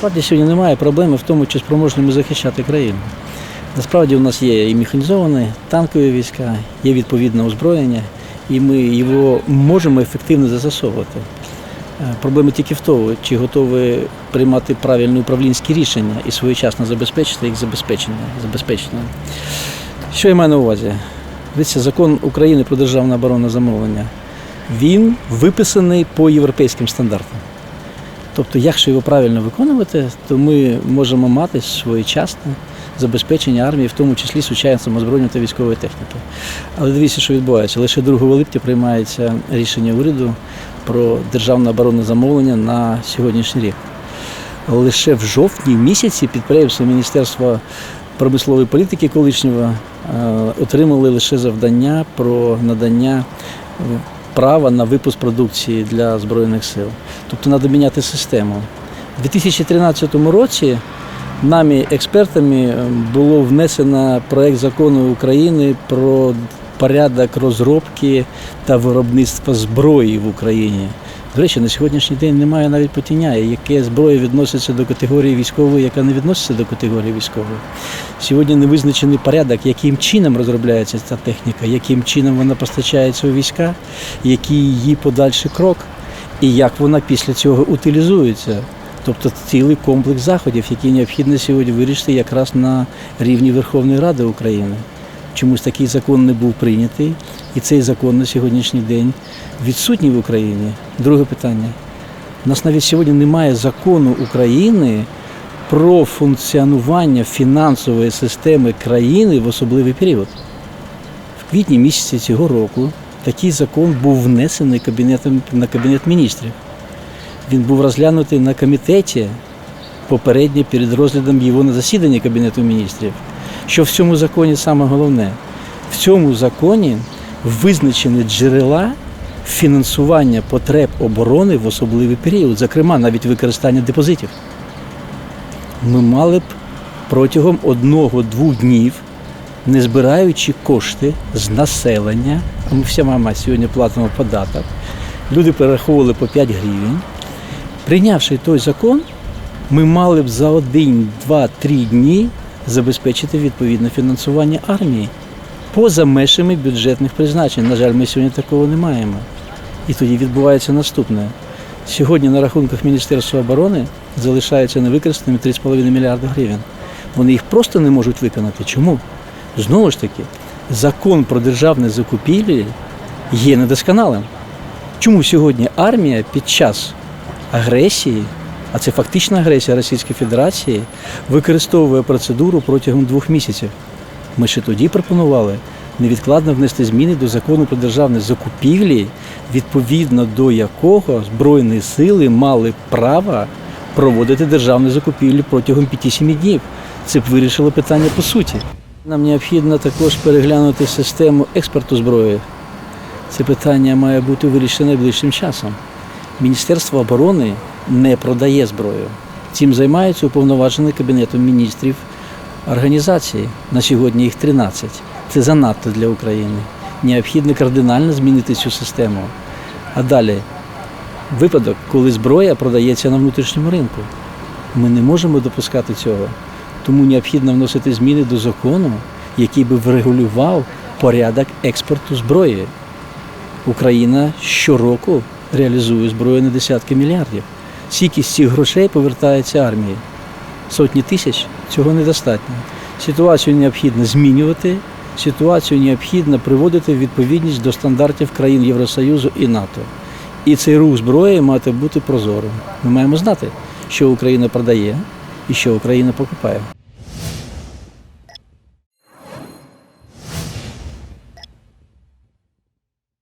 Насправді сьогодні немає проблеми в тому, чи спроможні ми захищати країну. Насправді у нас є і механізовані танкові війська, є відповідне озброєння, і ми його можемо ефективно застосовувати. Е, Проблема тільки в тому, чи готові приймати правильні управлінські рішення і своєчасно забезпечити їх забезпечення. забезпечення. Що я маю на увазі? Дивіться, закон України про державне оборонне замовлення. Він виписаний по європейським стандартам. Тобто, якщо його правильно виконувати, то ми можемо мати своєчасне забезпечення армії, в тому числі сучасним озброєнням та військової техніки. Але дивіться, що відбувається. Лише 2 липня приймається рішення уряду про державне оборонне замовлення на сьогоднішній рік. Лише в жовтні місяці підприємства Міністерства промислової політики колишнього е, отримали лише завдання про надання е, права на випуск продукції для Збройних сил. Тобто треба міняти систему. У 2013 році нами, експертами, е, було внесено проект закону України про порядок розробки та виробництва зброї в Україні. До речі, на сьогоднішній день немає навіть потіння, яке зброя відноситься до категорії військової, яка не відноситься до категорії військової. Сьогодні не визначений порядок, яким чином розробляється ця техніка, яким чином вона постачається у війська, який її подальший крок, і як вона після цього утилізується. Тобто цілий комплекс заходів, які необхідно сьогодні вирішити якраз на рівні Верховної Ради України. Чомусь такий закон не був прийнятий, і цей закон на сьогоднішній день відсутній в Україні. Друге питання. У нас навіть сьогодні немає закону України про функціонування фінансової системи країни в особливий період. В квітні місяці цього року такий закон був внесений кабінетом на кабінет міністрів. Він був розглянутий на комітеті попередньо перед розглядом його на засіданні Кабінету міністрів. Що в цьому законі саме головне? В цьому законі визначені джерела фінансування потреб оборони в особливий період, зокрема навіть використання депозитів. Ми мали б протягом одного-двох днів, не збираючи кошти з населення, а ми всі мама сьогодні платимо податок, люди перераховували по 5 гривень. Прийнявши той закон, ми мали б за один, два, три дні забезпечити відповідне фінансування армії поза межами бюджетних призначень. На жаль, ми сьогодні такого не маємо. І тоді відбувається наступне. Сьогодні на рахунках Міністерства оборони залишаються невикористаними 3,5 мільярда гривень. Вони їх просто не можуть виконати. Чому? Знову ж таки, закон про державне закупівлі є недосконалим. Чому сьогодні армія під час агресії, а це фактична агресія Російської Федерації, використовує процедуру протягом двох місяців? Ми ще тоді пропонували невідкладно внести зміни до закону про державні закупівлі, відповідно до якого Збройні сили мали право проводити державні закупівлі протягом 5-7 днів. Це б вирішило питання по суті. Нам необхідно також переглянути систему експорту зброї. Це питання має бути вирішено найближчим часом. Міністерство оборони не продає зброю. Цим займаються уповноважені Кабінетом міністрів організації. На сьогодні їх 13. Це занадто для України. Необхідно кардинально змінити цю систему. А далі випадок, коли зброя продається на внутрішньому ринку. Ми не можемо допускати цього. Тому необхідно вносити зміни до закону, який би врегулював порядок експорту зброї. Україна щороку реалізує зброю на десятки мільярдів. Скільки з цих грошей повертається армії? Сотні тисяч цього недостатньо. Ситуацію необхідно змінювати, ситуацію необхідно приводити в відповідність до стандартів країн Євросоюзу і НАТО. І цей рух зброї має бути прозорим. Ми маємо знати, що Україна продає і що Україна покупає.